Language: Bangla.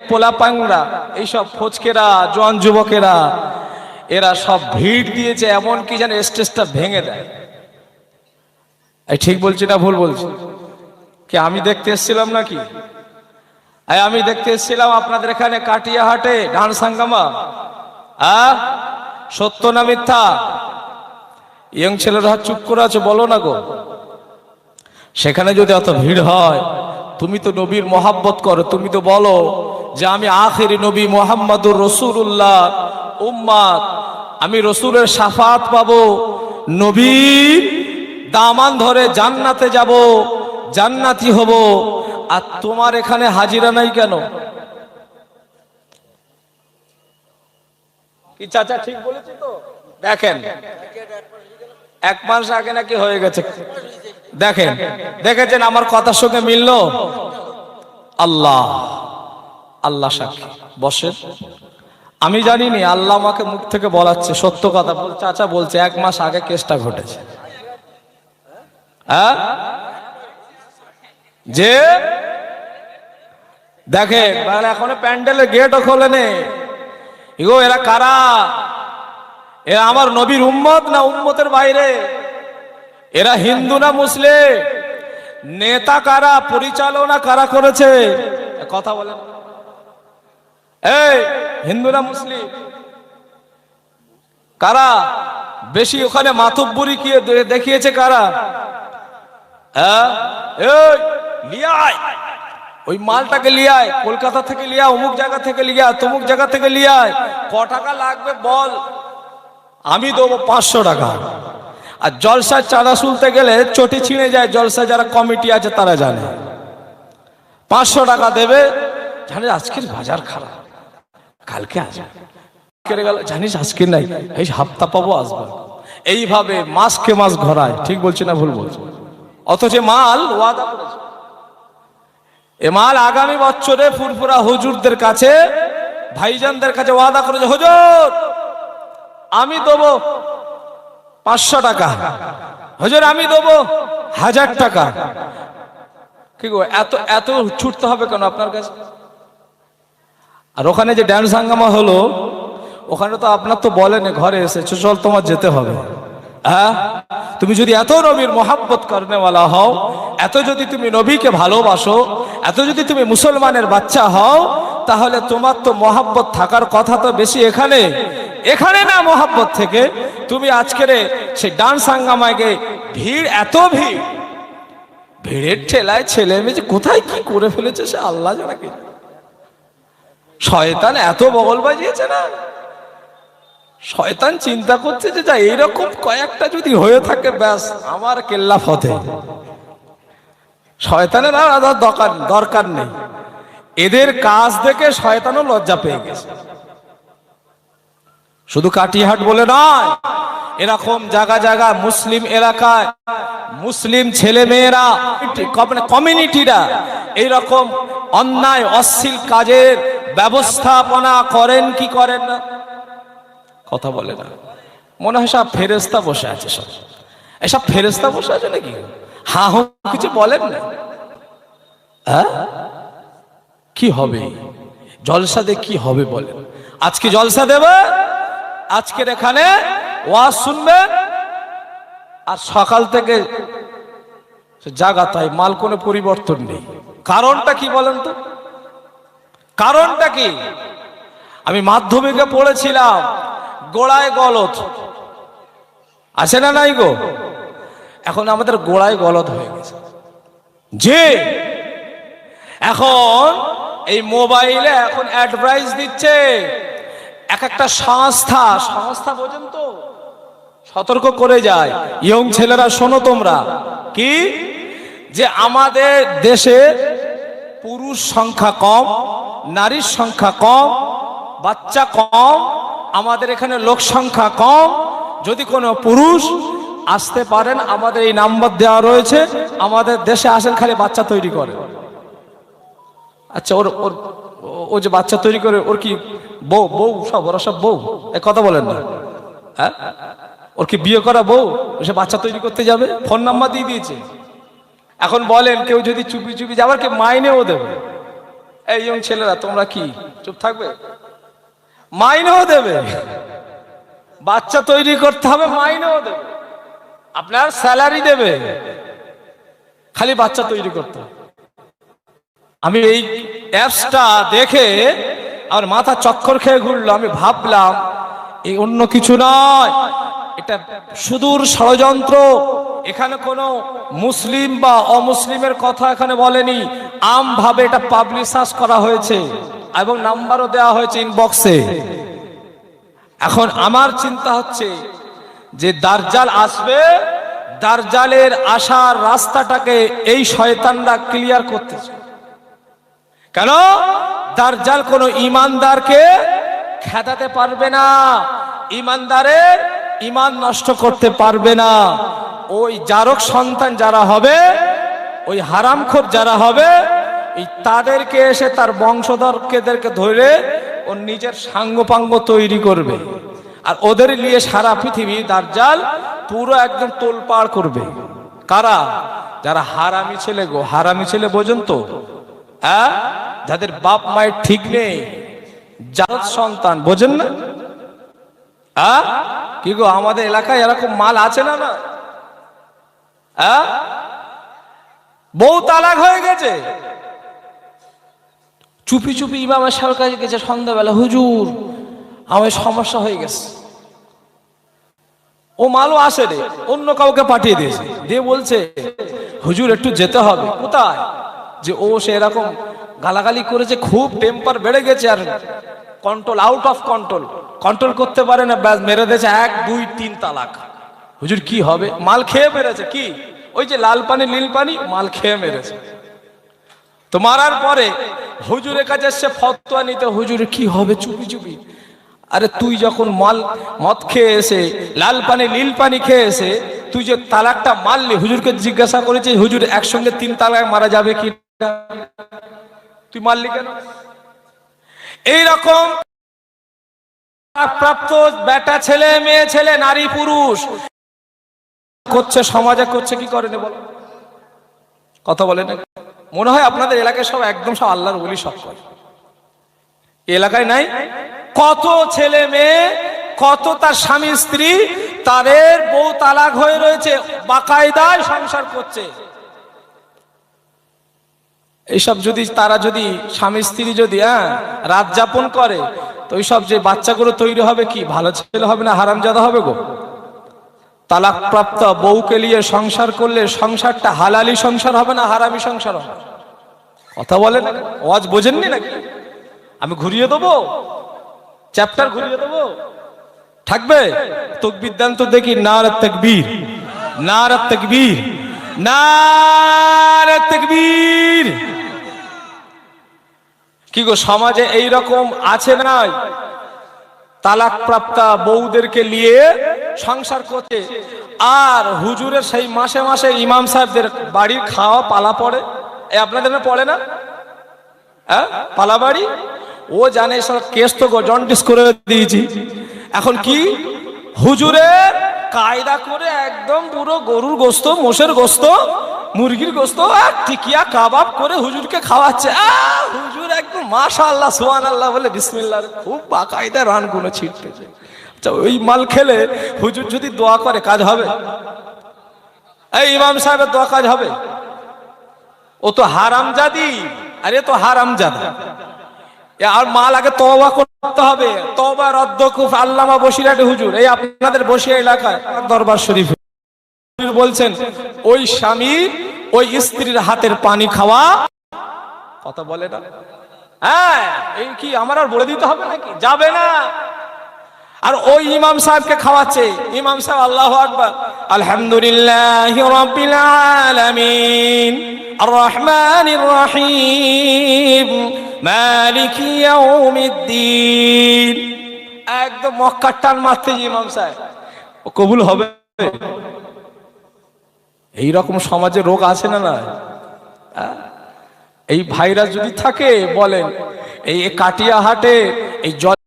পোলা পাংরা এইসব ফচকেরা, জোয়ান যুবকেরা, এরা সব ভিড় দিয়েছে, এমন কি যেন স্টেজটা ভেঙে দেয়। ঠিক বলছি না ভুল বলছি? কি আমি দেখতে এসেছিলাম নাকি? আমি দেখতে এসেছিলাম আপনাদের এখানে কাটিয়া হাটে ধান সাঙ্গামা। আ সত্য না মিথ্যা? ইয়ং ছেলেরা চুপ করে আছে, বলো না গো। সেখানে যদি অত ভিড় হয়, তুমি তো নবীর মহাব্বত করো, তুমি তো বলো যে আমি আখেরি নবী মোহাম্মদুর রসুল্লাহ উম্মাদ, আমি রসুলের সাফাত পাবো। নবী দামান ধরে জান্নাতে যাব, জান্নাতি হব। আর তোমার এখানে হাজিরা নাই কেন? কি চাচা ঠিক তো? দেখেন, এক মাস আগে নাকি হয়ে গেছে। দেখেন, দেখেছেন আমার কথার সঙ্গে মিললো? আল্লাহ। আল্লাহ সাক্ষী। বসেন। আমি জানিনি, আল্লাহ আমাকে মুখ থেকে বলাচ্ছে, সত্য কথা চাচা বলছে, এক মাস আগে কেসটা ঘটেছে। হ্যাঁ? যে দেখে মানে এখনও প্যান্ডেলের গেটও খোলেনি। ইগো, এরা কারা? এরা আমার নবীর উম্মত না উম্মতের বাইরে? এরা হিন্দু না মুসলিম? নেতা কারা, পরিচালনা কারা করেছে? কথা বলেন। এই, হিন্দুরা মুসলিম, কারা? বেশি ওখানে মাতব্বরি কি দেখিয়েছে কারা? হ্যাঁ? আয়। ওই মালটাকে লিয়ে আয় কলকাতা থেকে লিয়ে অমুক জায়গা থেকে লিয়ে তমুক জায়গা থেকে লিয়ে আয় ক টাকা লাগবে বল? আমি দেবো পাঁচশো টাকা। আর জলসার চাঁদা শুনতে গেলে চটি ছিঁড়ে যায় জলসা যারা কমিটি আছে তারা জানে। পাঁচশো টাকা দেবে। জানিস আজকের বাজার খারাপ। কালকে আসবে। কেড়ে গেল, জানিস আজকে নাই, এই হাপ্তা পাবো আসবে। এইভাবে মাসকে মাস ঘরায়, ঠিক বলছি না ভুল বলছি? অথচ মাল ওয়াদা এ মাল আগামী বছরে ফুরফুরা হুজুরদের কাছে, ভাইজানদের কাছে ওয়াদা করেছে, হুজুর, আমি দেবো পাঁচশো টাকা। হুজুর, আমি দেবো হাজার টাকা। কি গো, এত এত ছুটতে হবে কেন আপনার কাছে? আর ওখানে যে ড্যান্স হাঙ্গামা হলো, ওখানে তো আপনার তো বলেন ঘরে এসেছ চল তোমার যেতে হবে। হ্যাঁ? তুমি যদি এত নবীর মোহাব্বত করনেওয়ালা হও, এত যদি তুমি নবীকে ভালোবাসো, এত যদি তুমি মুসলমানের বাচ্চা হও, তাহলে তোমার তো মোহাব্বত থাকার কথা তো বেশি এখানে। এখানে না মোহাব্বত থেকে। তুমি আজকের সেই ডান্স হাঙ্গামায় গিয়ে ভিড়, এত ভিড়। ভিড়ের ঠেলায় ছেলে মেয়ে যে কোথায় কি করে ফেলেছে সে আল্লাহ জানা কি। শয়তান এত বগল বাজিয়েছে না? শয়তান চিন্তা করছে যে যা, এইরকম কয়েকটা যদি হয়ে থাকে, ব্যাস, আমার কেল্লা ফতে। শয়তানের আর আদার দরকার দরকার নেই। এদের কাজ দেখে শয়তানও লজ্জা পেয়ে গেছে। শুধু কাটিহাট বলে নয়, এরকম জায়গা জায়গা মুসলিম এলাকায় মুসলিম ছেলে মেয়েরা কমিউনিটিরা, এইরকম অন্যায়, অশ্লীল কাজের ব্যবস্থাপনা করেন কি করেন না? কথা বলে না। মনে হয় সব ফেরেস্তা বসে আছে সব। এসব ফেরেস্তা বসে আছে নাকি? হা হো কিছু বলেন না। হ্যাঁ? কি হবে? জলসা দিয়ে কি হবে বলেন। আজকে জলসা দেবে? আজকের এখানে ওয়াজ শুনবেন আর সকাল থেকে জাগা তাই মাল কোনো পরিবর্তন নেই। কারণটা কি বলেন তো? কারণটা কি? আমি মাধ্যমিকে পড়েছিলাম, গোড়ায় গলত আছে না নাই গো? এখন আমাদের গোড়ায় গলত হয়ে গেছে। যে এখন এই মোবাইলে এখন অ্যাডভাইস দিচ্ছে, এক একটা সংস্থা সংস্থা বোঝেন তো, সতর্ক করে যায়। ইয়ং ছেলেরা, শোনো তোমরা। কি? যে আমাদের দেশে পুরুষ সংখ্যা কম নারীর সংখ্যা কম, বাচ্চা কম, আমাদের এখানে লোক সংখ্যা কম। যদি কোনো পুরুষ আসতে পারেন, আমাদের এই নাম্বার দেওয়া রয়েছে, আমাদের দেশে আসেন, খালি বাচ্চা তৈরি করে। আচ্ছা ওর ওর ও যে বাচ্চা তৈরি করে, ওর কি বউ বউ সব, ওরা সব বউ? এ কথা বলেন না। হ্যাঁ? ওর কি বিয়ে করা বউ? সে বাচ্চা তৈরি করতে যাবে? ফোন নাম্বার দিয়ে দিয়েছে। এখন বলেন, কেউ যদি চুপি চুপি যাবার কে মাইনেও দেবে। এই ইয়ং ছেলেরা, তোমরা কি? চুপ থাকবে? মাইনেও দেবে। বাচ্চা তৈরি করতে হবে, মাইনেও দেবে। আপনার স্যালারি দেবে। খালি বাচ্চা তৈরি করতে। আমি এই অ্যাপসটা দেখে আমার মাথা চক্কর খেয়ে ঘুরলো। আমি ভাবলাম, এই অন্য কিছু নয়। এটা সুদূর ষড়যন্ত্র। এখানে কোনো মুসলিম বা অমুসলিমের কথা এখানে বলেনি। আমভাবে এটা পাবলিশাস করা হয়েছে এবং নাম্বারও দেওয়া হয়েছে ইনবক্সে এখন আমার চিন্তা হচ্ছে যে দার্জাল আসবে, দার্জালের আসার রাস্তাটাকে এই শয়তানরা ক্লিয়ার করতেছে কেন? দার্জাল কোন ইমানদারকে খেদাতে পারবে না। ইমানদারের ইমান নষ্ট করতে পারবে না। ওই জারক সন্তান যারা হবে, ওই হারামখোর যারা হবে, এই তাদেরকে এসে তার বংশধরকেদেরকে ধরে ও নিজের সাঙ্গপাঙ্গ তৈরি করবে। আর ওদের নিয়ে সারা পৃথিবী দার্জাল পুরো একদম তোলপাড় করবে। কারা? যারা হারামি ছেলে গো, হারামি ছেলে বোঝেন তো? হ্যাঁ? যাদের বাপ মায়ের ঠিক নেই জাত সন্তান, বোঝেন না? হ্যাঁ? কি গো, আমাদের এলাকায় এরকম মাল আছে না না? হ্যাঁ? বউ তালাক হয়ে গেছে। চুপি চুপি ইমামের সাহেবের কাছে গেছে সন্ধ্যাবেলা, হুজুর, আমার সমস্যা হয়ে গেছে। ও মালও আসে রে, অন্য কাউকে পাঠিয়ে দিয়েছে। দিয়ে বলছে, হুজুর, একটু যেতে হবে। কোথায়? যে ও সে এরকম গালাগালি করেছে, খুব টেম্পার বেড়ে গেছে আর control out of control control করতে পারে না, ব্যাস মেরে দিয়েছে এক, দুই, তিন তালাক। হুজুর, কি হবে? মাল খেয়ে মেরেছে কি? ওই যে লাল পানি, নীল পানি, মাল খেয়ে মেরেছে। তো মারার পরে হুজুরের কাছে এসছে ফতোয়া নিতে, হুজুরে, কি হবে? চুপি চুপি। আরে তুই যখন মাল, মদ খেয়ে এসে, লাল পানি, নীল পানি খেয়ে এসে, তুই যে তালাকটা মারলি, হুজুরকে জিজ্ঞাসা করেছিস, হুজুর, একসঙ্গে তিন তালাক মারা যাবে কি তুই মারলি কেন? এইরকম প্রাপ্ত বেটা ছেলে, মেয়ে ছেলে, নারী, পুরুষ করছে, সমাজে করছে, কি করেনি বলো? কথা বলে না? মনে হয় আপনাদের এলাকায় সব একদম সব আল্লাহর বলি সব করে। এলাকায় নাই? কত ছেলে মেয়ে, কত তার স্বামী, স্ত্রী, তাদের বউ তালাক হয়ে রয়েছে, বাকায়দায় সংসার করছে। এইসব যদি তারা যদি স্বামী, স্ত্রী যদি হ্যাঁ রাত যাপন করে, তো ওইসব যে বাচ্চাগুলো তৈরি হবে কি? ভালো ছেলে হবে না হারামজাদা হবে গো? তালাক প্রাপ্ত বউকে নিয়ে সংসার করলে সংসারটা হালালি সংসার হবে না হারামি সংসার হবে? কথা বলেন ওয়াজ বোঝেননি নাকি? আমি ঘুরিয়ে দেবো? চ্যাপ্টার ঘুরিয়ে দেবো? থাকবে? তকবির দেন তো দেখি, নার তকবীর নার তকবীর নার তকবীর। কি গো, সমাজে এই রকম আছে নাই? তালাক প্রাপ্তা বউদেরকে নিয়ে সংসার করতে আর হুজুরের সেই মাসে মাসে ইমাম সাহেবদের বাড়ির খাওয়া পালা পড়ে। আপনাদের পড়ে না? হ্যাঁ পালা বাড়ি? ও জানে কেস তো জন্ডিস করে দিয়েছি। এখন কি? হুজুরের কায়দা করে একদম পুরো গরুর গোস্ত, মোষের গোস্ত, মুরগির গোস্ত আর টিকিয়া কাবাব করে হুজুরকে খাওয়াচ্ছে। হুজুর একদম মাশা আল্লাহ সোহান আল্লাহ বলে বিসমিল্লাহ, খুব বাকায়দা রানগুলো ছিটতেছে। ওই মাল খেলে হুজুর যদি দোয়া করে, কাজ হবে? এই ইমাম সাহেবের দোয়া কাজ হবে? ও তো হারামজাদি, আরে তো হারামজাদা। এ আর মাল আগে তওবা করতে হবে। তওবা রদ্দকুফ আল্লামা বসিরাটে হুজুর, এই আপনাদের বসিয়া এলাকায়, দরবার শরীফ। বলছেন, ওই স্বামী, ওই স্ত্রীর হাতের পানি খাওয়া, কথা বলে না? হ্যাঁ এই কি, আমার আর বলে দিতে হবে নাকি? যাবে না। আর ওই ইমাম সাহেবকে খাওয়াচ্ছে। ইমাম সাহেব, আল্লাহ আকবার। আলহামদুলিল্লাহ রাব্বিল আলামিন। আর রহমানির রহিম মালিক ইয়াউমিদ্দিন। একদম মক্কার টান মারতে ইমাম সাহেব। ও কবুল হবে? এই রকম সমাজে রোগ আছে না না আহ? এই ভাইরাস যদি থাকে, বলেন, এই কাটিয়া হাটে এই জল